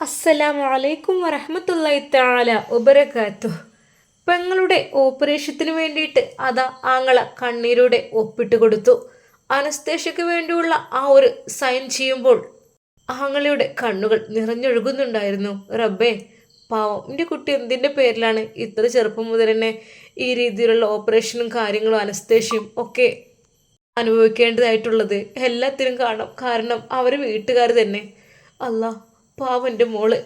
അസ്സലാമു അലൈക്കും വറഹമത്തല്ലായി താല ഉപരക്കാത്തു പെങ്ങളുടെ ഓപ്പറേഷത്തിന് വേണ്ടിയിട്ട് അതാ ആങ്ങള കണ്ണീരോടെ ഒപ്പിട്ട് കൊടുത്തു. അനസ്തേഷയ്ക്ക് വേണ്ടിയുള്ള ആ ഒരു സൈൻ ചെയ്യുമ്പോൾ ആങ്ങളയുടെ കണ്ണുകൾ നിറഞ്ഞൊഴുകുന്നുണ്ടായിരുന്നു. റബ്ബേ പാവം എന്റെ കുട്ടി എന്തിന്റെ പേരിലാണ് ഇത്ര ചെറുപ്പം മുതൽ തന്നെ ഈ രീതിയിലുള്ള ഓപ്പറേഷനും കാര്യങ്ങളും അനസ്തേഷ്യയും ഒക്കെ അനുഭവിക്കേണ്ടതായിട്ടുള്ളത്? എല്ലാത്തിനും കാണാം കാരണം അവർ വീട്ടുകാർ തന്നെ. അല്ല പാവന്റെ മോൾ.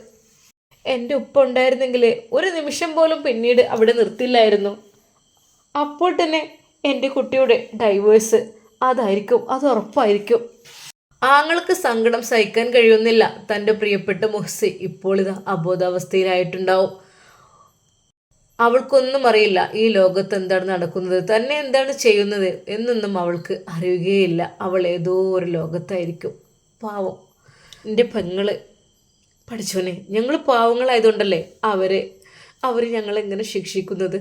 എന്റെ ഉപ്പ ഉണ്ടായിരുന്നെങ്കിൽ ഒരു നിമിഷം പോലും പിന്നീട് അവിടെ നിർത്തില്ലായിരുന്നു. അപ്പോൾ തന്നെ എന്റെ കുട്ടിയുടെ ഡൈവേഴ്സ് അതായിരിക്കും അത് ഉറപ്പായിരിക്കും. ആങ്ങൾക്ക് സങ്കടം സഹിക്കാൻ കഴിയുന്നില്ല. തന്റെ പ്രിയപ്പെട്ട മുഹ്സി ഇപ്പോൾ ഇത് അബോധാവസ്ഥയിലായിട്ടുണ്ടാവും. അവൾക്കൊന്നും അറിയില്ല ഈ ലോകത്ത് എന്താണ് നടക്കുന്നത് തന്നെ എന്താണ് ചെയ്യുന്നത് എന്നൊന്നും അവൾക്ക് അറിയുകയില്ല. അവൾ ഏതോ ഒരു ലോകത്തായിരിക്കും. പാവം. എന്റെ പെങ്ങൾ പഠിച്ചോനെ ഞങ്ങൾ പാവങ്ങളായതുകൊണ്ടല്ലേ അവരെ അവർ ഞങ്ങളെങ്ങനെ ശിക്ഷിക്കുന്നത്?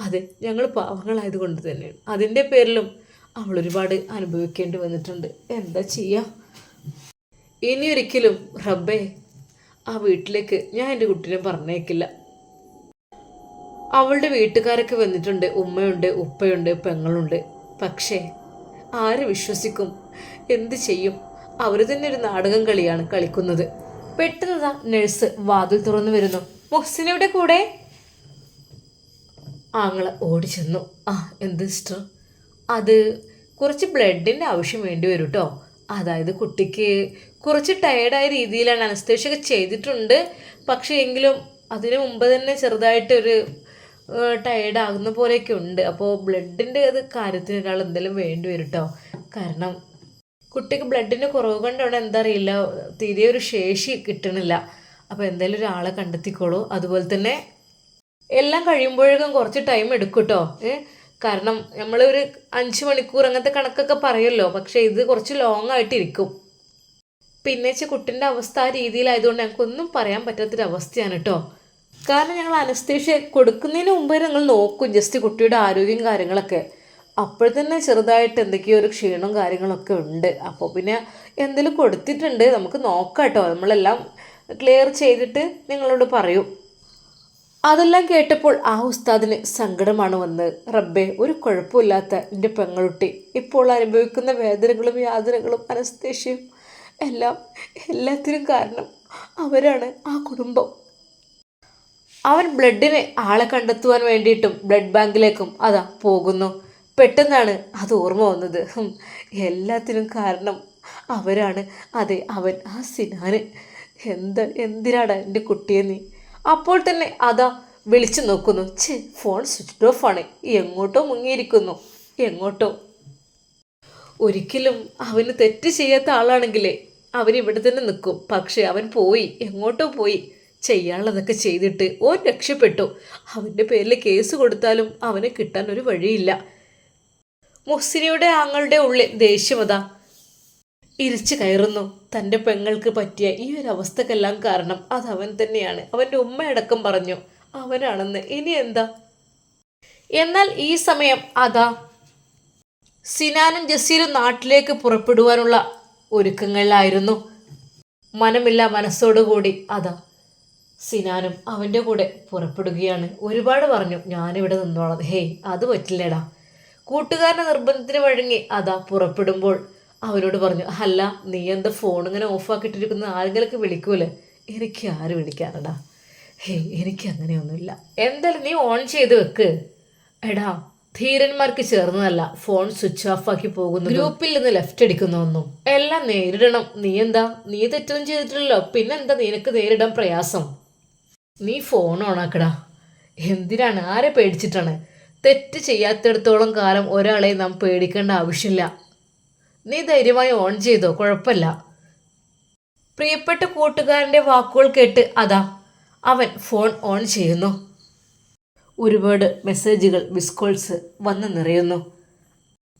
അതെ ഞങ്ങൾ പാവങ്ങളായതുകൊണ്ട് തന്നെയാണ്. അതിന്റെ പേരിലും അവൾ ഒരുപാട് അനുഭവിക്കേണ്ടി വന്നിട്ടുണ്ട്. എന്താ ചെയ്യാം? ഇനി ഒരിക്കലും റബ്ബേ ആ വീട്ടിലേക്ക് ഞാൻ എന്റെ കുട്ടീനെ പറഞ്ഞേക്കില്ല. അവളുടെ വീട്ടുകാരൊക്കെ വന്നിട്ടുണ്ട്. ഉമ്മയുണ്ട് ഉപ്പയുണ്ട് പെങ്ങളുണ്ട്. പക്ഷേ ആര് വിശ്വസിക്കും? എന്ത് ചെയ്യും? അവർ തന്നെ ഒരു നാടകം കളിയാണ് കളിക്കുന്നത്. പെട്ടെന്ന് നഴ്സ് വാതിൽ തുറന്നു വരുന്നു. മുഹ്സിനയുടെ കൂടെ? ആങ്ങള ചെന്നു. ആ എന്ത് സിസ്റ്റർ അത് കുറച്ച് ബ്ലഡിന്റെ ആവശ്യം വേണ്ടി വരും കേട്ടോ അതായത് കുട്ടിക്ക് കുറച്ച് ടയേർഡായ രീതിയിലാണ് അനസ്തേഷ്യൊക്കെ ചെയ്തിട്ടുണ്ട്. പക്ഷേ എങ്കിലും അതിനു മുമ്പ് തന്നെ ചെറുതായിട്ടൊരു ടയേർഡ് ആകുന്ന പോലെയൊക്കെ ഉണ്ട്. അപ്പോൾ ബ്ലഡിന്റെ അത് കാര്യത്തിന് ഒരാൾ എന്തെങ്കിലും വേണ്ടി വരും കേട്ടോ കാരണം കുട്ടിക്ക് ബ്ലഡിന് കുറവ് കൊണ്ടാണ് എന്താ അറിയില്ല തീരെ ഒരു ശേഷി കിട്ടണില്ല. അപ്പോൾ എന്തായാലും ഒരാളെ കണ്ടെത്തിക്കോളൂ. അതുപോലെ തന്നെ എല്ലാം കഴിയുമ്പോഴേക്കും കുറച്ച് ടൈം എടുക്കും കേട്ടോ ഏ? കാരണം ഒരു അഞ്ച് മണിക്കൂർ അങ്ങനത്തെ കണക്കൊക്കെ പറയുമല്ലോ. പക്ഷേ ഇത് കുറച്ച് ലോങ് ആയിട്ടിരിക്കും പിന്നെ വെച്ചാൽ കുട്ടിന്റെ അവസ്ഥ ആ രീതിയിലായതുകൊണ്ട് ഞങ്ങൾക്കൊന്നും പറയാൻ പറ്റാത്തൊരവസ്ഥയാണ് കേട്ടോ കാരണം ഞങ്ങൾ അനസ്തേഷ്യ കൊടുക്കുന്നതിന് മുമ്പ് ഞങ്ങൾ നോക്കും ജസ്റ്റ് കുട്ടിയുടെ ആരോഗ്യം കാര്യങ്ങളൊക്കെ. അപ്പോൾ തന്നെ ചെറുതായിട്ട് എന്തൊക്കെയോ ഒരു ക്ഷീണവും കാര്യങ്ങളൊക്കെ ഉണ്ട്. അപ്പോൾ പിന്നെ എന്തെങ്കിലും കൊടുത്തിട്ടുണ്ട് നമുക്ക് നോക്കാം കേട്ടോ നമ്മളെല്ലാം ക്ലിയർ ചെയ്തിട്ട് നിങ്ങളോട് പറയും. അതെല്ലാം കേട്ടപ്പോൾ ആ ഉസ്താദിന് സങ്കടമാണ് വന്നത് റബ്ബെ ഒരു കുഴപ്പമില്ലാത്ത എന്റെ പെങ്ങളുട്ടി. ഇപ്പോൾ അനുഭവിക്കുന്ന വേദനകളും യാതനകളും അനസ്തേഷ്യയും എല്ലാം എല്ലാത്തിനും കാരണം അവരാണ് ആ കുടുംബം. അവൻ ബ്ലഡിനെ ആളെ കണ്ടെത്തുവാൻ വേണ്ടിയിട്ടും ബ്ലഡ് ബാങ്കിലേക്കും അതാ പോകുന്നു. പെട്ടെന്നാണ് അത് ഓർമ്മ വന്നത്. എല്ലാത്തിനും കാരണം അവരാണ്. അതെ അവൻ ആ സിനാന്. എന്ത് എന്തിനാടാ എന്റെ കുട്ടിയെ നീ? അപ്പോൾ തന്നെ അതാ വിളിച്ചു നോക്കുന്നു. ഛേ ഫോൺ സ്വിച്ച് ഓഫ് ആണ്. എങ്ങോട്ടോ മുങ്ങിയിരിക്കുന്നു. എങ്ങോട്ടോ? ഒരിക്കലും അവന് തെറ്റ് ചെയ്യാത്ത ആളാണെങ്കിലേ അവൻ ഇവിടെ തന്നെ നിൽക്കും. പക്ഷേ അവൻ പോയി എങ്ങോട്ടോ പോയി ചെയ്യാനുള്ളതൊക്കെ ചെയ്തിട്ട് ഓൻ രക്ഷപ്പെട്ടു. അവന്റെ പേരിൽ കേസ് കൊടുത്താലും അവനെ കിട്ടാൻ ഒരു വഴിയില്ല. മുഹ്സിനിയുടെ ആങ്ങളുടെ ഉള്ളിൽ ദേഷ്യമതാ ഇരിച്ചു കയറുന്നു. തന്റെ പെങ്ങൾക്ക് പറ്റിയ ഈ ഒരു അവസ്ഥക്കെല്ലാം കാരണം അത് അവൻ തന്നെയാണ്. അവന്റെ ഉമ്മയടക്കം പറഞ്ഞു അവനാണെന്ന്. ഇനി എന്താ? എന്നാൽ ഈ സമയം അതാ. സിനാനും ജസീലും നാട്ടിലേക്ക് പുറപ്പെടുവാനുള്ള ഒരുക്കങ്ങളിലായിരുന്നു. മനമില്ല മനസ്സോടുകൂടി അതാ. സിനാനും അവന്റെ കൂടെ പുറപ്പെടുകയാണ്. ഒരുപാട് പറഞ്ഞു ഞാനിവിടെ നിന്നോളാം. ഹേയ് അത് പറ്റില്ലേടാ. കൂട്ടുകാരന്റെ നിർബന്ധത്തിന് വഴങ്ങി അതാ പുറപ്പെടുമ്പോൾ അവരോട് പറഞ്ഞു അല്ല നീ എന്താ ഫോൺ ഇങ്ങനെ ഓഫാക്കിയിട്ടിരിക്കുന്ന ആരെങ്കിലൊക്കെ വിളിക്കൂലേ? എനിക്ക് ആര് വിളിക്കാറടാ ഹേയ് എനിക്ക് അങ്ങനെയൊന്നുമില്ല. എന്തായാലും നീ ഓൺ ചെയ്ത് വെക്ക്. എടാ ധീരന്മാർക്ക് ചേർന്നതല്ല. ഫോൺ സ്വിച്ച് ഓഫ് ആക്കി പോകുന്നു ഗ്രൂപ്പിൽ നിന്ന് ലെഫ്റ്റ് അടിക്കുന്നൊന്നും എല്ലാം നേരിടണം. നീ എന്താ? നീ തെറ്റൊന്നും ചെയ്തിട്ടില്ലല്ലോ. പിന്നെന്താ നിനക്ക് നേരിടാൻ പ്രയാസം? നീ ഫോൺ ഓണാക്കടാ എന്തിനാണ്? ആരെ പേടിച്ചിട്ടാണ്? തെറ്റ് ചെയ്യാത്തിടത്തോളം കാലം ഒരാളെ നാം പേടിക്കേണ്ട ആവശ്യമില്ല. നീ ധൈര്യമായി ഓൺ ചെയ്തോ? കുഴപ്പമില്ല. പ്രിയപ്പെട്ട കൂട്ടുകാരന്റെ വാക്കുകൾ കേട്ട് അതാ അവൻ ഫോൺ ഓൺ ചെയ്യുന്നു. ഒരുപാട് മെസ്സേജുകൾ മിസ് കോൾസ് വന്ന് നിറയുന്നു.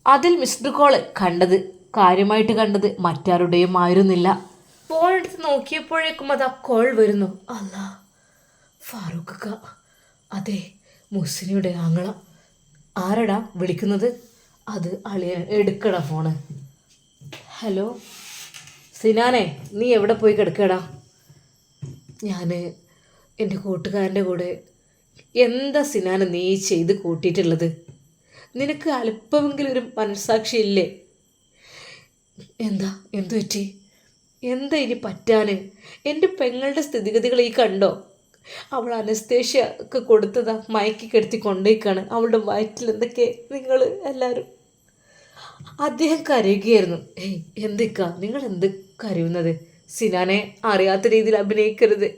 അതിൽ മിസ്ഡ് കോൾ കണ്ടത് കാര്യമായിട്ട് കണ്ടത് മറ്റാരുടെയും ആയിരുന്നില്ല. ഫോൺ എടുത്ത് നോക്കിയപ്പോഴേക്കും അതാ കോൾ വരുന്നു. അല്ല ഫാറൂഖ് അതെ മുസ്ലിയുടെ ആങ്ങള. ആരടാ വിളിക്കുന്നത്? അത് അളിയൻ. എടുക്കട ഫോണ്. ഹലോ? സിനാനെ നീ എവിടെ പോയി കിടക്കടാ? ഞാൻ എന്റെ കൂട്ടുകാരന്റെ കൂടെ. എന്താ സിനാനെ നീ ചെയ്ത് കൂട്ടിയിട്ടുള്ളത്? നിനക്ക് അല്പമെങ്കിലും ഒരു മനസ്സാക്ഷി ഇല്ലേ? എന്താ? എന്തു പറ്റി? എന്താ ഇനി പറ്റാന്? എന്റെ പെങ്ങളുടെ സ്ഥിതിഗതികൾ ഈ കണ്ടോ? അവൾ അനസ്തേഷ്യക്ക് കൊടുത്തതാ മയക്കി കെടുത്തി കൊണ്ടേക്കാണ്. അവളുടെ വയറ്റിൽ എന്തൊക്കെ നിങ്ങൾ എല്ലാവരും? അദ്ദേഹം കരയുകയായിരുന്നു. ഏയ് എന്തൊക്കാ? നിങ്ങൾ എന്ത് കരയുന്നത്? സിനാനെ അറിയാത്ത രീതിയിൽ അഭിനയിക്കരുത്.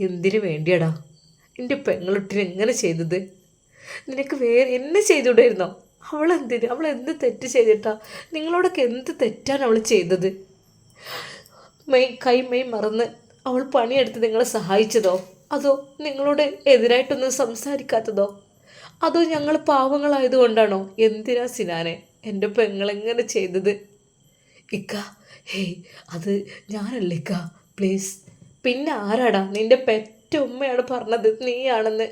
എന്തിനു വേണ്ടിയടാ? എന്റെ പെങ്ങളൊട്ടിന് എങ്ങനെ ചെയ്തത്? നിനക്ക് വേറെ എന്നെ ചെയ്തുകൂടായിരുന്നോ? അവളെന്തിന് അവൾ എന്ത് തെറ്റ് ചെയ്തിട്ടാ? നിങ്ങളോടൊക്കെ എന്ത് തെറ്റാണ് അവൾ ചെയ്തത്? മെയ് കൈ മെയ് മറന്ന് അവൾ പണിയെടുത്ത് നിങ്ങളെ സഹായിച്ചതോ? അതോ നിങ്ങളോട് എതിരായിട്ടൊന്നും സംസാരിക്കാത്തതോ? അതോ ഞങ്ങൾ പാവങ്ങളായതുകൊണ്ടാണോ? എന്തിനാ സിനാനെ? എന്റെ പെങ്ങളെങ്ങനെ ചെയ്തത്? ഇക്ക ഹേയ് അത് ഞാനല്ല ഇക്ക. പ്ലീസ് പിന്നെ ആരാടാ നിന്റെ പെറ്റ ഉമ്മയാണ് പറഞ്ഞത്? നീയാണെന്ന്.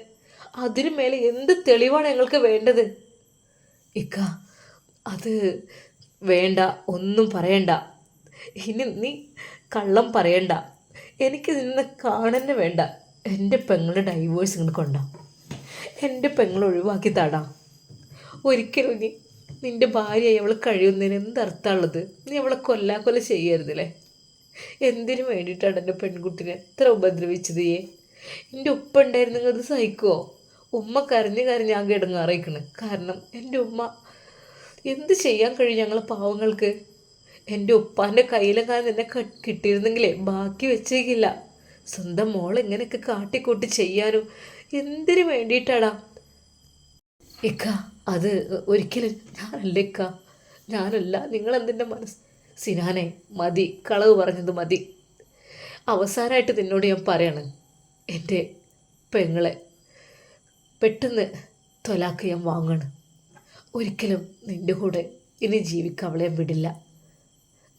അതിനു മേലെ എന്ത് തെളിവാണ് ഞങ്ങൾക്ക് വേണ്ടത്? ഇക്ക അത് വേണ്ട ഒന്നും പറയണ്ട. ഇനി നീ കള്ളം പറയണ്ട. എനിക്ക് നിന്നെ കാണന്നെ വേണ്ട. എന്റെ പെങ്ങളുടെ ഡൈവേഴ്സ് ഇങ്ങോട്ട് കൊണ്ടാ. എന്റെ പെങ്ങൾ ഒഴിവാക്കി താടാ. ഒരിക്കലും നീ നിന്റെ ഭാര്യയായി അവൾ കഴിയുന്നതിന് എന്തർത്ഥമുള്ളത് നീ അവളെ കൊല്ലാ കൊല ചെയ്യരുതല്ലേ? എന്തിനു വേണ്ടിയിട്ടാണ് എന്റെ പെൺകുട്ടിനെ എത്ര ഉപദ്രവിച്ചത് ഏ? എന്റെ ഉപ്പ ഉണ്ടായിരുന്നെങ്കിൽ അത് സഹിക്കുമോ ഉമ്മ കരഞ്ഞ് കരഞ്ഞ് ആകെ ഇടങ്ങാറിയിക്കണ്. കാരണം എന്റെ ഉമ്മ എന്ത് ചെയ്യാൻ കഴിയും ഞങ്ങളെ പാവങ്ങൾക്ക്? എന്റെ ഉപ്പാന്റെ കയ്യിലെങ്ങാൻ നിന്നെ ക- കിട്ടിയിരുന്നെങ്കിലേ ബാക്കി വെച്ചേക്കില്ല. സ്വന്തം മോൾ ഇങ്ങനെയൊക്കെ കാട്ടിക്കൂട്ടി ചെയ്യാനോ? എന്തിനു വേണ്ടിയിട്ടാടാ? ഇക്ക അത് ഒരിക്കലും ഞാനല്ല ഇക്ക. ഞാനല്ല നിങ്ങളെന്തിന്റെ മനസ്സ്? സിനാനെ മതി കളവ് പറഞ്ഞത് മതി. അവസാനമായിട്ട് നിന്നോട് ഞാൻ പറയണം എന്റെ പെങ്ങളെ പെട്ടെന്ന് തൊലാക്ക് ഞാൻ വാങ്ങണം. ഒരിക്കലും നിന്റെ കൂടെ ഇനി ജീവിക്കാൻ അവളെ വിടില്ല.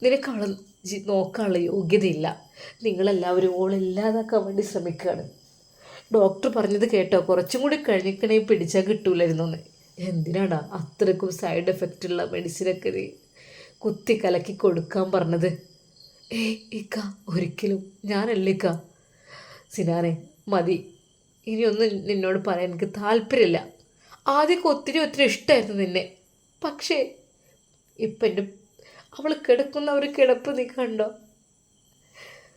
നിനക്ക് അവളെ ജി- നോക്കാനുള്ള യോഗ്യതയില്ല. നിങ്ങളെല്ലാവരും ഓളില്ലാതാക്കാൻ വേണ്ടി ശ്രമിക്കുകയാണ്. ഡോക്ടർ പറഞ്ഞത് കേട്ടോ കുറച്ചും കൂടി കഴിഞ്ഞിക്കണേ പിടിച്ചാൽ കിട്ടൂലായിരുന്നു എന്ന് എന്തിനാടാ അത്രക്കും സൈഡ് എഫക്റ്റ് ഉള്ള മെഡിസിനൊക്കെ നീ കുത്തി കലക്കി കൊടുക്കാൻ പറഞ്ഞത്? ഏ ഇക്ക ഒരിക്കലും. ഞാനല്ല ഇക്ക. സിനാനെ മതി. ഇനിയൊന്നും നിന്നോട് പറയാൻ എനിക്ക് താല്പര്യമില്ല. ആദ്യമൊക്കെ ഒത്തിരി ഒത്തിരി ഇഷ്ടമായിരുന്നു നിന്നെ. പക്ഷേ ഇപ്പം എന്റെ അവൾ കിടക്കുന്ന ഒരു കിടപ്പ് നീ കണ്ടോ?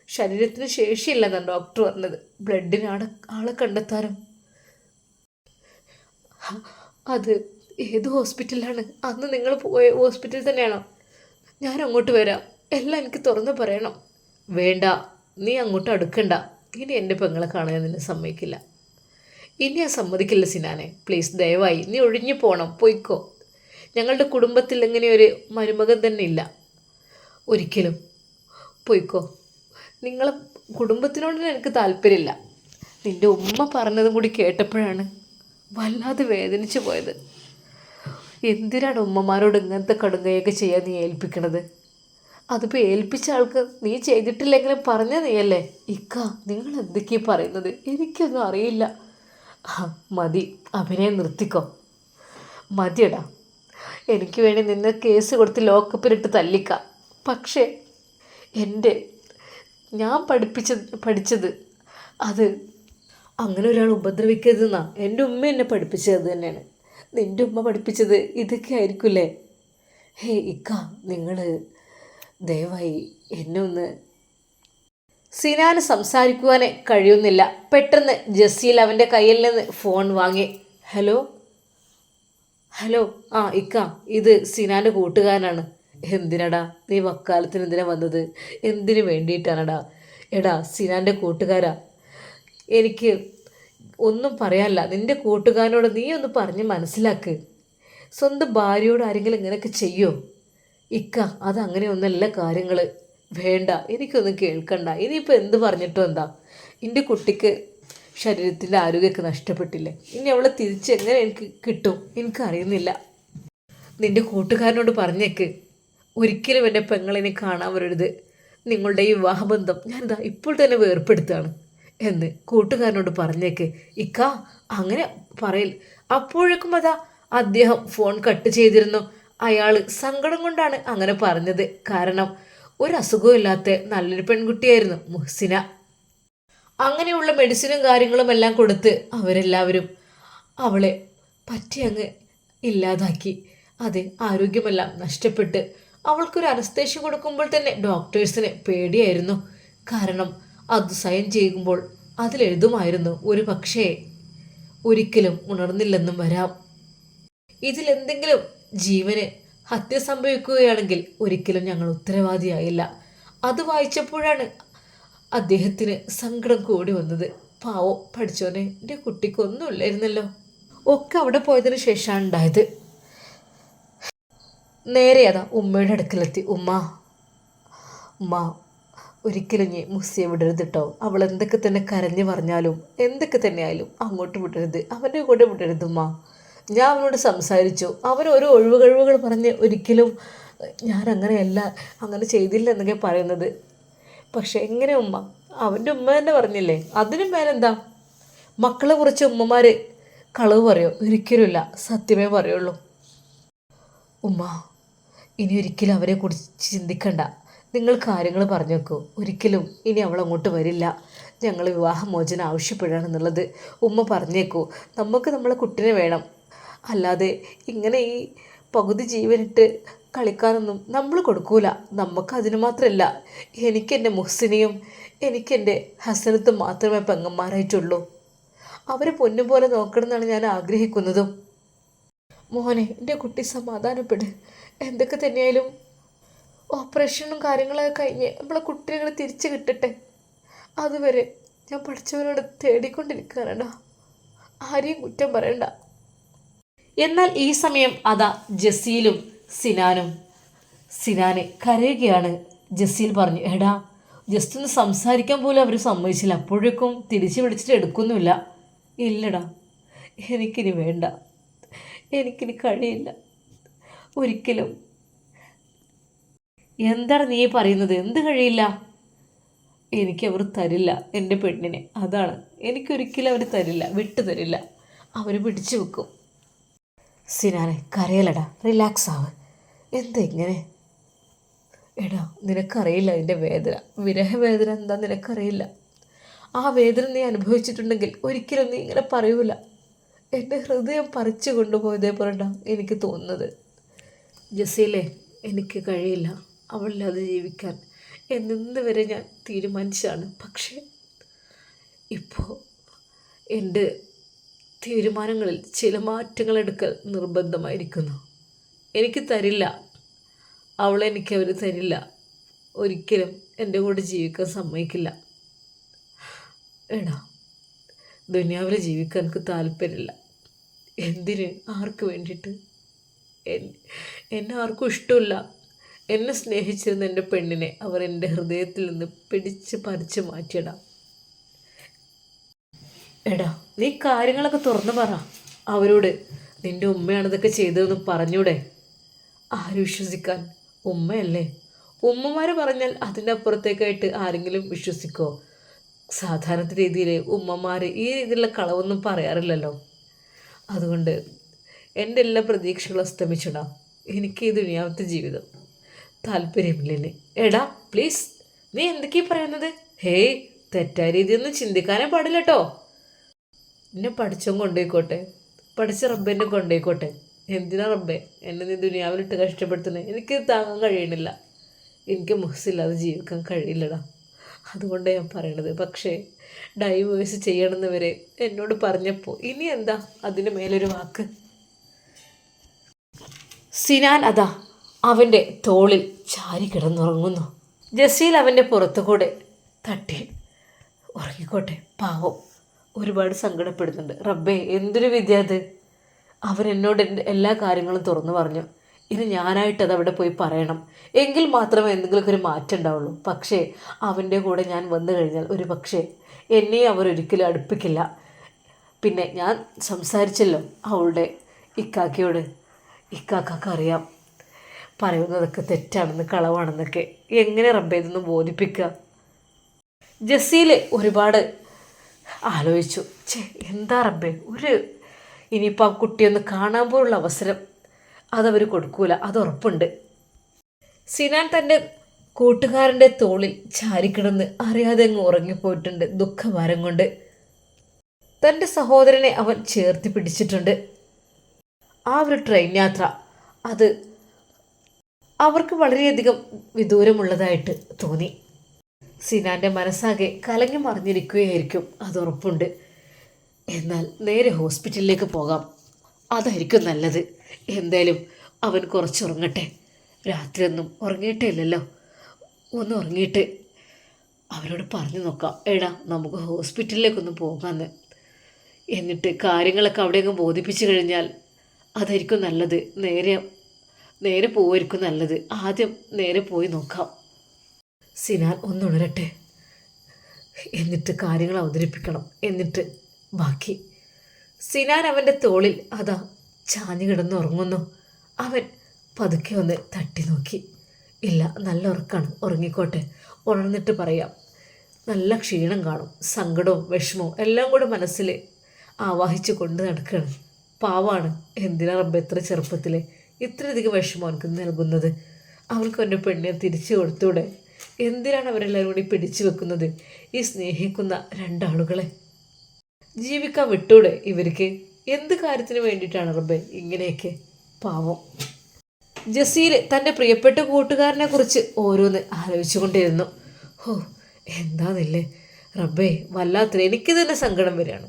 ശരീരത്തിന് ശേഷിയില്ലെന്നാണ് ഡോക്ടർ പറഞ്ഞത്. ബ്ലഡിന് ആളെ ആളെ കണ്ടെത്താനും. അത് ഏത് ഹോസ്പിറ്റലാണ് അന്ന് നിങ്ങൾ പോയ ഹോസ്പിറ്റൽ തന്നെയാണോ? ഞാൻ അങ്ങോട്ട് വരാം. എല്ലാം എനിക്ക് തുറന്ന് പറയണം. വേണ്ട നീ അങ്ങോട്ട് അടുക്കണ്ട. ഇനി എന്റെ പെങ്ങളെ കാണാൻ നിന്നെ സമ്മതിക്കില്ല. ഇനി ഞാൻ സമ്മതിക്കില്ല സിനാനെ. പ്ലീസ് ദയവായി നീ ഒഴിഞ്ഞു പോകണം പൊയ്ക്കോ. ഞങ്ങളുടെ കുടുംബത്തിൽ ഇങ്ങനെ ഒരു മരുമകൻ തന്നെ ഇല്ല? ഒരിക്കലും. പോയിക്കോ. നിങ്ങളെ കുടുംബത്തിനോട് എനിക്ക് താല്പര്യമില്ല. നിന്റെ ഉമ്മ പറഞ്ഞതും കൂടി കേട്ടപ്പോഴാണ് വല്ലാതെ വേദനിച്ചു പോയത്. എന്തിനാണ് ഉമ്മമാരോട് ഇങ്ങനത്തെ കടുങ്കയൊക്കെ ചെയ്യാൻ നീ ഏൽപ്പിക്കണത്? അതിപ്പോൾ ഏൽപ്പിച്ച ആൾക്ക് നീ ചെയ്തിട്ടില്ലെങ്കിലും പറഞ്ഞ നീയല്ലേ? ഇക്ക നിങ്ങൾ എന്തൊക്കെയാ പറയുന്നത്? എനിക്കൊന്നും അറിയില്ല. മതി. അഭിനയം നിർത്തിക്കോ. മതിയടാ. എനിക്ക് വേണ്ടി നിന്നെ കേസ് കൊടുത്ത് ലോക്കപ്പിലിട്ട് തല്ലിക്കാം. പക്ഷേ എന്റെ ഞാൻ പഠിപ്പിച്ച പഠിച്ചത് അത് അങ്ങനെ ഒരാൾ ഉപദ്രവിക്കരുതെന്നാണ് എന്റെ ഉമ്മ എന്നെ പഠിപ്പിച്ചത് തന്നെയാണ്. നിന്റെ ഉമ്മ പഠിപ്പിച്ചത് ഇതൊക്കെ ആയിരിക്കില്ലേ ഹേ ഇക്ക നിങ്ങൾ ദയവായി എന്നെ ഒന്ന് സിനാന് സംസാരിക്കുവാനേ കഴിയുന്നില്ല. പെട്ടെന്ന് ജസീൽ അവന്റെ കയ്യിൽ നിന്ന് ഫോൺ വാങ്ങി. ഹലോ? ഹലോ ആ ഇക്ക ഇത് സിനാന്റെ കൂട്ടുകാരനാണ്. എന്തിനടാ നീ വക്കാലത്തിന് എന്തിനാ വന്നത്? എന്തിനു വേണ്ടിയിട്ടാണടാ? എടാ സിനാന്റെ കൂട്ടുകാരാ. എനിക്ക് ഒന്നും പറയാനില്ല. നിന്റെ കൂട്ടുകാരനോട് നീ ഒന്ന് പറഞ്ഞ് മനസ്സിലാക്ക്. സ്വന്തം ഭാര്യയോട് ആരെങ്കിലും ഇങ്ങനെയൊക്കെ ചെയ്യോ? ഇക്ക അതങ്ങനെയൊന്നല്ല കാര്യങ്ങൾ വേണ്ട എനിക്കൊന്നും കേൾക്കണ്ട. ഇനിയിപ്പോൾ എന്ത് പറഞ്ഞിട്ടും എന്താ? എന്റെ കുട്ടിക്ക് ശരീരത്തിന്റെ ആരോഗ്യമൊക്കെ നഷ്ടപ്പെട്ടില്ലേ? ഇനി അവളെ തിരിച്ച് എങ്ങനെ എനിക്ക് കിട്ടും? എനിക്കറിയുന്നില്ല. നിന്റെ കൂട്ടുകാരനോട് പറഞ്ഞേക്ക്. ഒരിക്കലും എന്റെ പെങ്ങളിനെ കാണാൻ വരരുത്. നിങ്ങളുടെ ഈ വിവാഹബന്ധം ഞാനിതാ ഇപ്പോൾ തന്നെ വേർപ്പെടുത്തുകയാണ് എന്ന് കൂട്ടുകാരനോട് പറഞ്ഞേക്ക്. ഇക്ക അങ്ങനെ പറയൽ. അപ്പോഴേക്കും അതാ അദ്ദേഹം ഫോൺ കട്ട് ചെയ്തിരുന്നു. അയാൾ സങ്കടം കൊണ്ടാണ് അങ്ങനെ പറഞ്ഞത്. കാരണം ഒരു അസുഖമില്ലാത്ത നല്ലൊരു പെൺകുട്ടിയായിരുന്നു മുഹ്സിന. അങ്ങനെയുള്ള മെഡിസിനും കാര്യങ്ങളും എല്ലാം കൊടുത്ത് അവരെല്ലാവരും അവളെ പറ്റി അങ്ങ് ഇല്ലാതാക്കി. അതെ ആരോഗ്യമെല്ലാം നഷ്ടപ്പെട്ട് അവൾക്കൊരു അനസ്തേഷ്യ കൊടുക്കുമ്പോൾ തന്നെ ഡോക്ടേഴ്സിന് പേടിയായിരുന്നു. കാരണം അത് സൈൻ ചെയ്യുമ്പോൾ അതിലെഴുതുമായിരുന്നു ഒരു പക്ഷേ ഒരിക്കലും ഉണർന്നില്ലെന്നും വരാം. ഇതിലെന്തെങ്കിലും ജീവന് ഹത്യ സംഭവിക്കുകയാണെങ്കിൽ ഒരിക്കലും ഞങ്ങൾ ഉത്തരവാദിയായില്ല. അത് വായിച്ചപ്പോഴാണ് അദ്ദേഹത്തിന് സങ്കടം കൂടി വന്നത്. പാവോ പഠിച്ചോനെ എന്റെ കുട്ടിക്കൊന്നുമില്ലായിരുന്നല്ലോ ഒക്കെ അവിടെ പോയതിന് ശേഷമാണ് ഉണ്ടായത്. നേരെ അതാ ഉമ്മയുടെ അടുക്കലെത്തി. ഉമ്മ ഉമ്മ ഒരിക്കലും ഞാൻ മുസ്സിയെ വിടരുത് കേട്ടോ അവൾ എന്തൊക്കെ തന്നെ കരഞ്ഞു പറഞ്ഞാലും എന്തൊക്കെ തന്നെ ആയാലും അങ്ങോട്ട് വിടരുത്. അവന്റെ കൂടെ വിടരുത് ഉമ്മ. ഞാൻ അവനോട് സംസാരിച്ചു. അവൻ ഓരോ ഒഴിവുകഴിവുകൾ പറഞ്ഞ് ഒരിക്കലും ഞാൻ അങ്ങനെയല്ല അങ്ങനെ ചെയ്തില്ല എന്നൊക്കെ പറയുന്നത്. പക്ഷെ എങ്ങനെ ഉമ്മ? അവന്റെ ഉമ്മ തന്നെ പറഞ്ഞില്ലേ? അതിനും മേലെന്താ? മക്കളെ കുറിച്ച് ഉമ്മമാർ കളവ് പറയോ. ഒരിക്കലുമില്ല. സത്യമേ പറയുള്ളൂ. ഉമ്മ ഇനി ഒരിക്കലും അവരെ കുറിച്ച് ചിന്തിക്കണ്ട. നിങ്ങൾ കാര്യങ്ങൾ പറഞ്ഞു വെക്കൂ. ഒരിക്കലും ഇനി അവൾ അങ്ങോട്ട് വരില്ല. ഞങ്ങൾ വിവാഹമോചനം ആവശ്യപ്പെടുകയാണെന്നുള്ളത് ഉമ്മ പറഞ്ഞേക്കൂ നമുക്ക് നമ്മളെ കുട്ടിനെ വേണം. അല്ലാതെ ഇങ്ങനെ ഈ പകുതി ജീവനിട്ട് കളിക്കാനൊന്നും നമ്മൾ കൊടുക്കൂല. നമുക്ക് അതിന് മാത്രമല്ല എനിക്കെന്റെ മുഹ്സിനെയും എനിക്കെന്റെ ഹസനത്തും മാത്രമേ പെങ്ങന്മാരായിട്ടുള്ളൂ. അവരെ പൊന്നുപോലെ നോക്കണമെന്നാണ് ഞാൻ ആഗ്രഹിക്കുന്നതും. മോനെ എന്റെ കുട്ടി സമാധാനപ്പെട്. എന്തൊക്കെ തന്നെയായാലും ഓപ്പറേഷനും കാര്യങ്ങളൊക്കെ കഴിഞ്ഞ് നമ്മളെ കുട്ടികളെ തിരിച്ചു കിട്ടട്ടെ. അതുവരെ ഞാൻ പഠിച്ചവരോട് തേടിക്കൊണ്ടിരിക്കാനാണ് ആരെയും കുറ്റം പറയണ്ട. എന്നാൽ ഈ സമയം അതാ ജസീലും സിനാനും. സിനാനെ കരയുകയാണ് ജസീൽ പറഞ്ഞു. എടാ ജസ്റ്റ് ഒന്ന് സംസാരിക്കാൻ പോലും അവർ സമ്മതിച്ചില്ല. അപ്പോഴേക്കും തിരിച്ചു വിളിച്ചിട്ട് എടുക്കുന്നുമില്ല. ഇല്ലടാ എനിക്കിനി വേണ്ട. എനിക്കിനി കഴിയില്ല. ഒരിക്കലും. എന്താണ് നീ പറയുന്നത്? എന്ത് കഴിയില്ല? എനിക്കവർ തരില്ല എന്റെ പെണ്ണിനെ. അതാണ്. എനിക്കൊരിക്കലും അവർ തരില്ല വിട്ടു തരില്ല. അവർ പിടിച്ചു വെക്കും. സിനാനെ കരയലടാ. റിലാക്സ് ആവ് എന്താ ഇങ്ങനെ എടാ നിനക്കറിയില്ല അതിന്റെ വേദന. വിരഹവേദന എന്താ നിനക്കറിയില്ല? ആ വേദന നീ അനുഭവിച്ചിട്ടുണ്ടെങ്കിൽ ഒരിക്കലും നീ ഇങ്ങനെ പറയൂല. എന്റെ ഹൃദയം പറിച്ചു കൊണ്ടുപോയതേ പോലെടാ എനിക്ക് തോന്നുന്നത്. ജസീലെ എനിക്ക് കഴിയില്ല. അവളില്ലാതെ ജീവിക്കാൻ. എന്നിന്ന് വരെ ഞാൻ തീരുമാനിച്ചാണ് പക്ഷേ ഇപ്പോൾ എന്റെ തീരുമാനങ്ങളിൽ ചില മാറ്റങ്ങൾ എടുക്കൽ നിർബന്ധമായിരിക്കുന്നു. എനിക്ക് തരില്ല. അവളെനിക്ക് അവർ തരില്ല. ഒരിക്കലും എന്റെ കൂടെ ജീവിക്കാൻ സമ്മതിക്കില്ല. എടാ ദുനിയാവിൽ ജീവിക്കാൻ എനിക്ക് താല്പര്യമില്ല. എന്തിന്? ആർക്ക് വേണ്ടിയിട്ട്? എന്നെ ആർക്കും ഇഷ്ടമില്ല. എന്നെ സ്നേഹിച്ചിരുന്ന എന്റെ പെണ്ണിനെ അവർ എന്റെ ഹൃദയത്തിൽ നിന്ന് പിടിച്ച് പറിച്ച് മാറ്റിയടാ. എടാ നീ കാര്യങ്ങളൊക്കെ തുറന്നു പറ. അവരോട് നിന്റെ ഉമ്മയാണ് ഇതൊക്കെ ചെയ്തതെന്ന് പറഞ്ഞൂടെ? ആര് വിശ്വസിക്കാൻ ഉമ്മയല്ലേ? ഉമ്മമാർ പറഞ്ഞാൽ അതിന്റെ അപ്പുറത്തേക്കായിട്ട് ആരെങ്കിലും വിശ്വസിക്കോ? സാധാരണ രീതിയിൽ ഉമ്മമാർ ഈ രീതിയിലുള്ള കളവൊന്നും പറയാറില്ലല്ലോ. അതുകൊണ്ട് എന്റെ എല്ലാ പ്രതീക്ഷകളും അസ്തമിച്ചിടാം. എനിക്ക് ഈ ദുനിയാവത്തെ ജീവിതം താല്പര്യമില്ലേ എടാ പ്ലീസ് നീ എന്തൊക്കെയാ പറയുന്നത്? ഹേയ് തെറ്റായ രീതിയൊന്നും ചിന്തിക്കാനേ പാടില്ല കേട്ടോ എന്നെ പഠിച്ചോ കൊണ്ടുപോയിക്കോട്ടെ പഠിച്ച റബ്ബെന്നെ കൊണ്ടുപോയിക്കോട്ടെ എന്തിനാ റബ്ബേ? എന്നെ നീ ദുനിയാവിലിട്ട് കഷ്ടപ്പെടുത്തുന്നത് എനിക്ക് താങ്ങാൻ കഴിയണില്ല. എനിക്ക് മുഹസില്ലാതെ ജീവിക്കാൻ കഴിയില്ലടാ. അതുകൊണ്ടാണ് ഞാൻ പറയണത്. പക്ഷേ ഡൈവേഴ്സ് ചെയ്യണമെന്ന് വരെ എന്നോട് പറഞ്ഞപ്പോൾ ഇനി എന്താ അതിന് മേലൊരു വാക്ക്? സിനാൻ അതാ അവന്റെ തോളിൽ ചാരി കിടന്നുറങ്ങുന്നു. ജസീൽ അവന്റെ പുറത്തു കൂടെ തട്ടി. ഉറങ്ങിക്കോട്ടെ. പാവം. ഒരുപാട് സങ്കടപ്പെടുന്നുണ്ട്. റബ്ബേ എന്തൊരു വിദ്യ അത്? അവൻ എന്നോട് എല്ലാ കാര്യങ്ങളും തുറന്നു പറഞ്ഞു. ഇനി ഞാനായിട്ടത് അവിടെ പോയി പറയണം. എങ്കിൽ മാത്രമേ എന്തെങ്കിലുമൊക്കെ ഒരു മാറ്റം ഉണ്ടാവുള്ളൂ. പക്ഷേ അവന്റെ കൂടെ ഞാൻ വന്നു കഴിഞ്ഞാൽ ഒരു പക്ഷേ എന്നെയും അവർ ഒരിക്കലും അടുപ്പിക്കില്ല. പിന്നെ ഞാൻ സംസാരിച്ചല്ലോ അവളുടെ ഇക്കാക്കയോട്. ഇക്കാക്കാക്ക അറിയാം. പറയുന്നതൊക്കെ തെറ്റാണെന്ന് കളവാണെന്നൊക്കെ. എങ്ങനെ റബ്ബേ ഇതൊന്ന് ബോധിപ്പിക്കുക ജസീൽ ഒരുപാട് ആലോചിച്ചു. ചേ എന്താ റബ്ബേ? ഒരു ഇനിയിപ്പോൾ ആ കുട്ടിയൊന്ന് കാണാൻ പോലുള്ള അവസരം അതവർ കൊടുക്കൂല. അത് ഉറപ്പുണ്ട്. സിനാൻ തന്റെ കൂട്ടുകാരന്റെ തോളിൽ ചാരിക്കിടന്ന് അറിയാതെ അങ്ങ് ഉറങ്ങിപ്പോയിട്ടുണ്ട് ദുഃഖഭാരം കൊണ്ട്. തന്റെ സഹോദരനെ അവൻ ചേർത്തി പിടിച്ചിട്ടുണ്ട്. ആ ഒരു ട്രെയിൻ യാത്ര അത് അവർക്ക് വളരെയധികം വിദൂരമുള്ളതായിട്ട് തോന്നി. സിനാന്റെ മനസ്സാകെ കലങ്ങി മറിഞ്ഞിരിക്കുകയായിരിക്കും അത് ഉറപ്പുണ്ട്. എന്നാൽ നേരെ ഹോസ്പിറ്റലിലേക്ക് പോകാം. അതായിരിക്കും നല്ലത്. എന്തായാലും അവൻ കുറച്ചുറങ്ങട്ടെ. രാത്രിയൊന്നും ഉറങ്ങിയിട്ടേ ഇല്ലല്ലോ. ഒന്ന് ഉറങ്ങിയിട്ട് അവരോട് പറഞ്ഞു നോക്കാം. എടാ നമുക്ക് ഹോസ്പിറ്റലിലേക്കൊന്ന് പോകാമെന്ന് എന്നിട്ട് കാര്യങ്ങളൊക്കെ അവിടെയൊക്കെ ബോധിപ്പിച്ചു കഴിഞ്ഞാൽ അതായിരിക്കും നല്ലത്. നേരെ നേരെ പോവായിരിക്കും നല്ലത്. ആദ്യം നേരെ പോയി നോക്കാം. സിനാൻ ഒന്നുണരട്ടെ എന്നിട്ട് കാര്യങ്ങൾ അവതരിപ്പിക്കണം. എന്നിട്ട് ബാക്കി. സിനാൻ അവന്റെ തോളിൽ അതാ ചാഞ്ഞു കിടന്നുറങ്ങുന്നു. അവൻ പതുക്കെ ഒന്ന് തട്ടി നോക്കി. ഇല്ല നല്ല ഉറക്കാണ്. ഉറങ്ങിക്കോട്ടെ. ഉണർന്നിട്ട് പറയാം. നല്ല ക്ഷീണം കാണും. സങ്കടവും വിഷമവും എല്ലാം കൂടെ മനസ്സിൽ ആവാഹിച്ചു കൊണ്ട് നടക്കുകയാണ് പാവാണ്. എന്തിനാ റബ്ബ് എത്ര ചെറുപ്പത്തിൽ ഇത്രയധികം വിഷമം അവനക്ക് നൽകുന്നത്. അവൾക്ക് അവന്റെ പെണ്ണിനെ തിരിച്ചു കൊടുത്തൂടെ? എന്തിനാണ് അവരെല്ലാവരും കൂടി പിടിച്ചു വെക്കുന്നത്? ഈ സ്നേഹിക്കുന്ന രണ്ടാളുകളെ. ജീവിക്കാൻ വിട്ടൂടെ ഇവർക്ക്? എന്ത് കാര്യത്തിന് വേണ്ടിയിട്ടാണ് റബ്ബെ ഇങ്ങനെയൊക്കെ? പാവം. ജസീൽ തന്റെ പ്രിയപ്പെട്ട കൂട്ടുകാരനെ കുറിച്ച് ഓരോന്ന് ആലോചിച്ചുകൊണ്ടിരുന്നു. ഓ എന്താന്നില്ലേ? റബ്ബേ വല്ലാത്തത് എനിക്ക് തന്നെ സങ്കടം വരികയാണ്.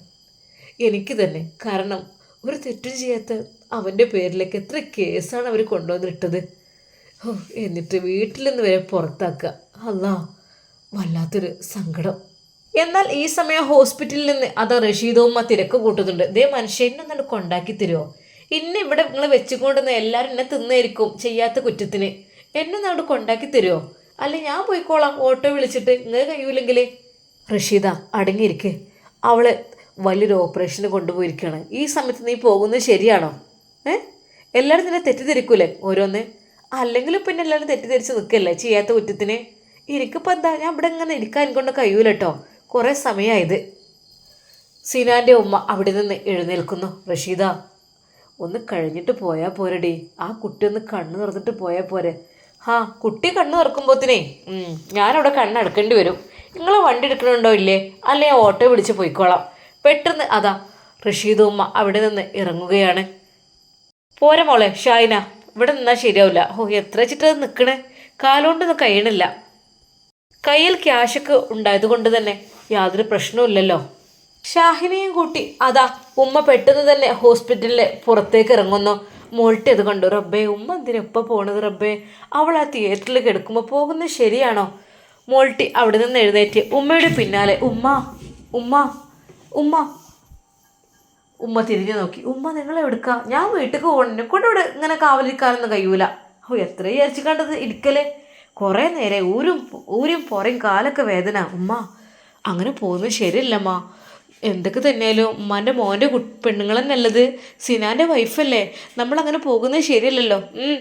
എനിക്ക് തന്നെ. കാരണം ഒരു തെറ്റും ചെയ്യാത്ത അവന്റെ പേരിലേക്ക് എത്ര കേസാണ് അവർ കൊണ്ടുവന്നിട്ടത്? ഓ എന്നിട്ട് വീട്ടിൽ നിന്ന് വരെ പുറത്താക്കുക. അല്ല വല്ലാത്തൊരു സങ്കടം. എന്നാൽ ഈ സമയം ഹോസ്പിറ്റലിൽ നിന്ന് അത് റഷീദോമ്മ തിരക്ക് കൂട്ടുന്നുണ്ട്. ദേ മനുഷ്യനെ ഒന്നാണ് കൊണ്ടാക്കി തരുമോ ഇന്നെ ഇവിടെ നിങ്ങൾ വെച്ചുകൊണ്ടുവന്ന് എല്ലാവരും എന്നെ തിന്നായിരിക്കും ചെയ്യാത്ത കുറ്റത്തിന്. എന്നെ ഒന്ന് കൊണ്ടാക്കി തരുമോ അല്ല ഞാൻ പോയിക്കോളാം ഓട്ടോ വിളിച്ചിട്ട്. നിങ്ങൾ കഴിയൂലെങ്കിൽ റഷീദ അടങ്ങിയിരിക്ക്. അവളെ വലിയൊരു ഓപ്പറേഷന് കൊണ്ടുപോയിരിക്കുകയാണ് ഈ സമയത്ത് നീ പോകുന്നത് ശരിയാണോ? ഏ? എല്ലാവരും നിന്നെ തെറ്റിദ്ധരിക്കൂലേ ഓരോന്ന്? അല്ലെങ്കിൽ പിന്നെ എല്ലാവരും തെറ്റിദ്ധരിച്ച് നിൽക്കല്ലേ ചെയ്യാത്ത കുറ്റത്തിന്? എനിക്കിപ്പോൾ എന്താ? ഞാൻ ഇവിടെ ഇങ്ങനെ ഇരിക്കാൻ കൊണ്ട് കഴിയൂല കേട്ടോ കുറേ സമയമായത് സിനാന്റെ ഉമ്മ അവിടെ നിന്ന് എഴുന്നേൽക്കുന്നു. റഷീദ ഒന്ന് കഴിഞ്ഞിട്ട് പോയാൽ പോരടി. ആ കുട്ടി ഒന്ന് കണ്ണു തുറന്നിട്ട് പോയാൽ പോരെ. ഹാ കുട്ടി കണ്ണ് തുറക്കുമ്പോത്തിനേ ഞാനവിടെ കണ്ണടക്കേണ്ടി വരും. നിങ്ങൾ വണ്ടി എടുക്കണുണ്ടോ ഇല്ലേ? അല്ലെ ഓട്ടോ വിളിച്ച് പോയിക്കോളാം. പെട്ടെന്ന് അതാ റഷീദ് ഉമ്മ അവിടെ നിന്ന് ഇറങ്ങുകയാണ്. പോരെ മോളെ ഷായിന ഇവിടെ നിന്നാൽ ശരിയാവില്ല ഓ എത്ര ചിട്ടത് നിൽക്കണേ കാലുകൊണ്ടൊന്നും കഴിയണില്ല. കയ്യിൽ ക്യാഷൊക്കെ ഉണ്ടായതുകൊണ്ട് തന്നെ യാതൊരു പ്രശ്നവുമില്ലല്ലോ. ഷാഹിനെയും കൂട്ടി അതാ ഉമ്മ പെട്ടെന്ന് തന്നെ ഹോസ്പിറ്റലിലെ പുറത്തേക്ക് ഇറങ്ങുന്നു. മോൾട്ടി അത് കണ്ടു. റബ്ബേ ഉമ്മ എന്തിനാ ഇപ്പം പോണത് റബ്ബേ? അവൾ ആ തിയേറ്ററിൽ കിടക്കുമ്പോൾ പോകുന്നത് ശരിയാണോ? മോൾട്ടി അവിടെ നിന്ന് എഴുന്നേറ്റ് ഉമ്മയുടെ പിന്നാലെ ഉമ്മ ഉമ്മ ഉമ്മ. ഉമ്മ തിരിഞ്ഞു നോക്കി. ഉമ്മ നിങ്ങൾ എവിടുക്ക? ഞാൻ വീട്ടിലേക്ക് പോകണം എന്നെ കൊണ്ട് ഇവിടെ ഇങ്ങനെ കാവലിരിക്കാനൊന്നും കഴിയൂല. ഓ എത്ര വിചാരിച്ചു കണ്ടത് ഇരിക്കലേ. കുറേ നേരെ ഊരും ഊരും പുറയും കാലൊക്കെ വേദന. ഉമ്മ അങ്ങനെ പോകുന്നത് ശരിയല്ലമ്മ. എന്തൊക്കെ തന്നെയാലും ഉമ്മാന്റെ മോന്റെ പെണ്ണുങ്ങൾ നല്ലത്. സിനാന്റെ വൈഫല്ലേ. നമ്മളങ്ങനെ പോകുന്നത് ശരിയല്ലല്ലോ.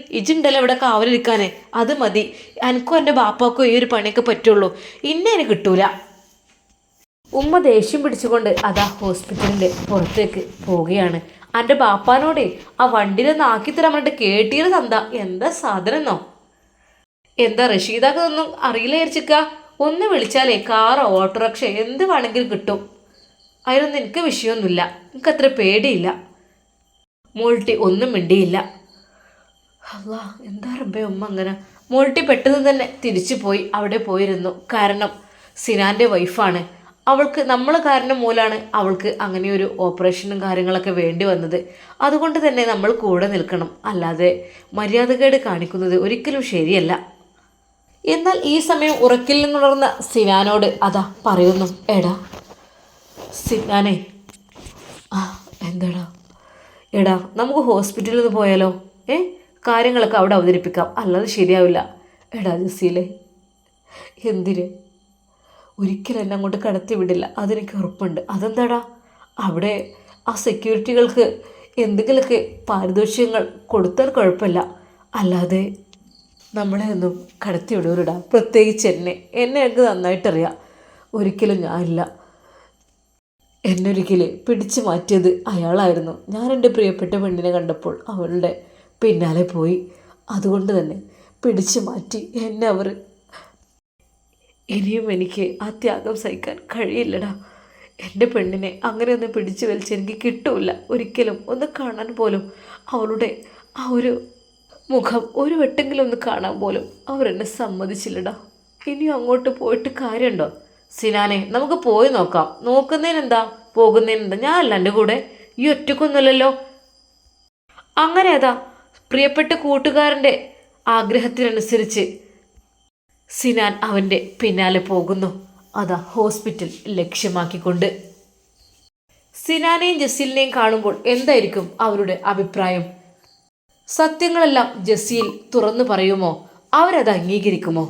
ഇജുണ്ടല്ലോ ഇവിടെ കാവലിരിക്കാനേ. അത് മതി. എനിക്കും എന്റെ ബാപ്പാക്കും ഈ ഒരു പണിയൊക്കെ പറ്റുള്ളൂ. ഇന്നെ എനിക്ക് കിട്ടൂല. ഉമ്മ ദേഷ്യം പിടിച്ചുകൊണ്ട് അതാ ഹോസ്പിറ്റലിന്റെ പുറത്തേക്ക് പോവുകയാണ്. എന്റെ ബാപ്പാനോടെ ആ വണ്ടിയിലൊന്ന് ആക്കി തരാൻ പറഞ്ഞിട്ട് കേട്ടിയത് തന്താ എന്താ സാധനം എന്നോ? എന്താ റഷീദാക്കൊന്നും അറിയില്ല വിചാരിച്ചിക്ക ഒന്ന് വിളിച്ചാലേ കാറോ ഓട്ടോറിക്ഷ എന്ത് വേണമെങ്കിലും കിട്ടും. അതിനൊന്നും എനിക്ക് വിഷയമൊന്നുമില്ല. എനിക്ക് അത്ര പേടിയില്ല. മോൾട്ടി ഒന്നും മിണ്ടിയില്ല. അല്ലാ എന്താ റബ്ബേ ഉമ്മ അങ്ങനെ? മോൾട്ടി പെട്ടെന്ന് തന്നെ തിരിച്ചു പോയി. അവിടെ പോയിരുന്നു. കാരണം സിനാന്റെ വൈഫാണ്. അവൾക്ക് നമ്മൾ കാരണം മൂലമാണ് അവൾക്ക് അങ്ങനെ ഒരു ഓപ്പറേഷനും കാര്യങ്ങളൊക്കെ വേണ്ടി വന്നത്. അതുകൊണ്ട് തന്നെ നമ്മൾ കൂടെ നിൽക്കണം. അല്ലാതെ മര്യാദകേട് കാണിക്കുന്നത് ഒരിക്കലും ശരിയല്ല. എന്നാൽ ഈ സമയം ഉറക്കിൽ നിന്നുണർന്ന സിനാനോട് അതാ പറയുന്നു. എടാ സിനാനെ. ആ എന്താടാ? എടാ നമുക്ക് ഹോസ്പിറ്റലിൽ നിന്ന് പോയാലോ? ഏ? കാര്യങ്ങളൊക്കെ അവിടെ അവതരിപ്പിക്കാം. അല്ലാതെ ശരിയാവില്ല. എടാ ജസീലെ. എന്തിന്? ഒരിക്കലും എന്നെ അങ്ങോട്ട് കടത്തി വിടില്ല. അതെനിക്ക് ഉറപ്പുണ്ട്. അതെന്താടാ? അവിടെ ആ സെക്യൂരിറ്റികൾക്ക് എന്തെങ്കിലുമൊക്കെ പാരിതോഷികങ്ങൾ കൊടുത്താൽ കുഴപ്പമില്ല. അല്ലാതെ നമ്മളെ ഒന്നും കടത്തി വിടൂരിടാ പ്രത്യേകിച്ച് എന്നെ. എന്നെ എനിക്ക് നന്നായിട്ടറിയാം. ഒരിക്കലും ഞാനില്ല എന്നൊരിക്കൽ പിടിച്ചു മാറ്റിയത് അയാളായിരുന്നു. ഞാൻ എന്റെ പ്രിയപ്പെട്ട പെണ്ണിനെ കണ്ടപ്പോൾ അവളുടെ പിന്നാലെ പോയി. അതുകൊണ്ട് തന്നെ പിടിച്ചു മാറ്റി എന്നെ അവർ ഇനിയും എനിക്ക് ആ ത്യാഗം സഹിക്കാൻ കഴിയില്ലടാ. എന്റെ പെണ്ണിനെ അങ്ങനെ ഒന്ന് പിടിച്ചു വലിച്ച് എനിക്ക് ഒരിക്കലും ഒന്ന് കാണാൻ പോലും അവളുടെ ആ ഒരു മുഖം ഒരു വെട്ടെങ്കിലും ഒന്ന് കാണാൻ പോലും അവരെന്നെ സമ്മതിച്ചില്ലടാ. ഇനിയും അങ്ങോട്ട് പോയിട്ട് കാര്യമുണ്ടോ? സിനാനെ നമുക്ക് പോയി നോക്കാം. നോക്കുന്നതിനെന്താ? പോകുന്നതിനെന്താ? ഞാനല്ല എന്റെ കൂടെ. ഈ ഒറ്റക്കൊന്നുമല്ലല്ലോ. അങ്ങനെ അതാ പ്രിയപ്പെട്ട കൂട്ടുകാരന്റെ ആഗ്രഹത്തിനനുസരിച്ച് സിനാൻ അവന്റെ പിന്നാലെ പോകുന്നു. അതാ ഹോസ്പിറ്റൽ ലക്ഷ്യമാക്കിക്കൊണ്ട്. സിനാനെയും ജസീലിനെയും കാണുമ്പോൾ എന്തായിരിക്കും അവരുടെ അഭിപ്രായം? സത്യങ്ങളെല്ലാം ജസീൽ തുറന്നു പറയുമോ? അവരത് അംഗീകരിക്കുമോ?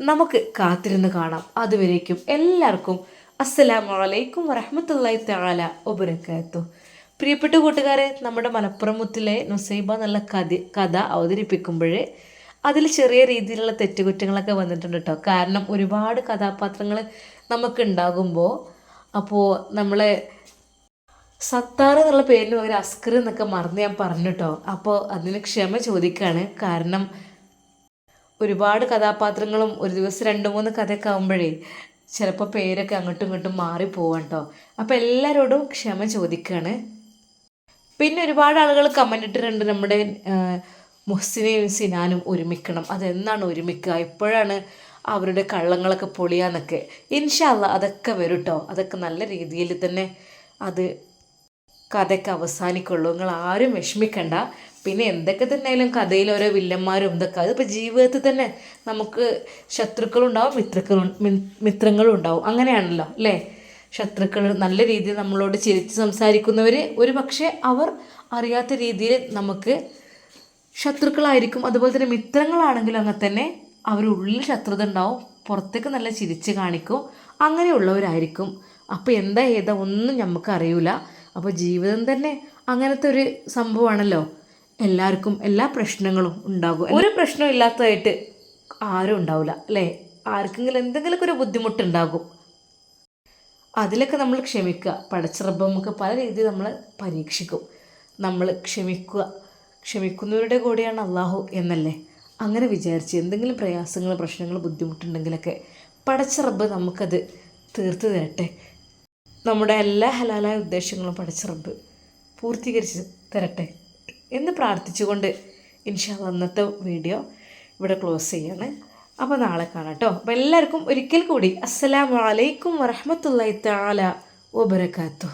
നമുക്ക് കാത്തിരുന്ന് കാണാം. അതുവരേക്കും എല്ലാവർക്കും അസ്സലാമു അലൈക്കും വറഹമത്തല്ലായി തആല വബറകാതുഹു. പ്രിയപ്പെട്ട കൂട്ടുകാരെ നമ്മുടെ മലപ്പുറം മുത്തിലെ നുസൈബ എന്നുള്ള കഥ കഥ അവതരിപ്പിക്കുമ്പോഴേ അതിൽ ചെറിയ രീതിയിലുള്ള തെറ്റുകുറ്റങ്ങളൊക്കെ വന്നിട്ടുണ്ട് കേട്ടോ. കാരണം ഒരുപാട് കഥാപാത്രങ്ങൾ നമുക്കുണ്ടാകുമ്പോൾ അപ്പോൾ നമ്മളെ സത്താർ എന്നുള്ള പേരിന് പകരം അസ്കർ എന്നൊക്കെ മറന്ന് ഞാൻ പറഞ്ഞു കേട്ടോ അപ്പോൾ അതിന് ക്ഷമ ചോദിക്കുകയാണ് കാരണം ഒരുപാട് കഥാപാത്രങ്ങളും ഒരു ദിവസം രണ്ട് മൂന്ന് കഥയൊക്കെ ആകുമ്പോഴേ ചിലപ്പോൾ പേരൊക്കെ അങ്ങോട്ടും ഇങ്ങോട്ടും മാറിപ്പോവാം കേട്ടോ അപ്പോൾ എല്ലാവരോടും ക്ഷമ ചോദിക്കുകയാണ് പിന്നെ ഒരുപാട് ആളുകൾ കമന്റ് ഇട്ടിട്ടുണ്ട് നമ്മുടെ മുഹ്സിനെയും സിനാനും ഒരുമിക്കണം. അതെന്നാണ് ഒരുമിക്കുക എപ്പോഴാണ് അവരുടെ കള്ളങ്ങളൊക്കെ പൊളിയാന്നൊക്കെ. ഇൻഷാല്ല അതൊക്കെ വരും കേട്ടോ അതൊക്കെ നല്ല രീതിയിൽ തന്നെ അത് കഥയ്ക്ക് അവസാനിക്കുള്ളൂ. നിങ്ങൾ ആരും വിഷമിക്കണ്ട. പിന്നെ എന്തൊക്കെ തന്നെയായാലും കഥയിൽ ഓരോ വില്ലന്മാരും ഇതൊക്കെ. അതിപ്പോൾ ജീവിതത്തിൽ തന്നെ നമുക്ക് ശത്രുക്കളുണ്ടാവും മിത്രക്കളും മിത്രങ്ങളും ഉണ്ടാവും. അങ്ങനെയാണല്ലോ അല്ലേ? ശത്രുക്കൾ നല്ല രീതിയിൽ നമ്മളോട് ചിരിച്ച് സംസാരിക്കുന്നവർ ഒരു പക്ഷേ അവർ അറിയാത്ത രീതിയിൽ നമുക്ക് ശത്രുക്കളായിരിക്കും. അതുപോലെ തന്നെ മിത്രങ്ങളാണെങ്കിലും അങ്ങനെ തന്നെ അവരുള്ളിൽ ശത്രുത ഉണ്ടാവും പുറത്തേക്ക് നല്ല ചിരിച്ച് കാണിക്കും അങ്ങനെയുള്ളവരായിരിക്കും. അപ്പോൾ എന്താ ഏതാ ഒന്നും നമുക്ക് അറിയൂല. അപ്പോൾ ജീവിതം തന്നെ അങ്ങനത്തെ ഒരു സംഭവമാണല്ലോ. എല്ലാവർക്കും എല്ലാ പ്രശ്നങ്ങളും ഉണ്ടാകും. ഒരു പ്രശ്നവും ഇല്ലാത്തതായിട്ട് ആരും ഉണ്ടാവില്ല അല്ലേ? ആർക്കെങ്കിലും എന്തെങ്കിലുമൊക്കെ ഒരു ബുദ്ധിമുട്ടുണ്ടാകും അതിലൊക്കെ നമ്മൾ ക്ഷമിക്കുക. പടച്ചിറപ്പ് നമുക്ക് പല രീതിയിൽ നമ്മൾ പരീക്ഷിക്കും. നമ്മൾ ക്ഷമിക്കുക. ക്ഷമിക്കുന്നവരുടെ കൂടെയാണ് അള്ളാഹു എന്നല്ലേ? അങ്ങനെ വിചാരിച്ച് എന്തെങ്കിലും പ്രയാസങ്ങൾ പ്രശ്നങ്ങൾ ബുദ്ധിമുട്ടുണ്ടെങ്കിലൊക്കെ പടച്ച റബ്ബ് നമുക്കത് തീർത്തു തരട്ടെ. നമ്മുടെ എല്ലാ ഹലാലായ ഉദ്ദേശങ്ങളും പടച്ച റബ്ബ് പൂർത്തീകരിച്ച് തരട്ടെ എന്ന് പ്രാർത്ഥിച്ചുകൊണ്ട് ഇൻഷാല്ല അന്നത്തെ വീഡിയോ ഇവിടെ ക്ലോസ് ചെയ്യാണ്. അപ്പോൾ നാളെ കാണാം കേട്ടോ. അപ്പോൾ എല്ലാവർക്കും ഒരിക്കൽ കൂടി അസ്സലാമലൈക്കും വറഹമത്തല്ലാ താല വബർക്കാത്തു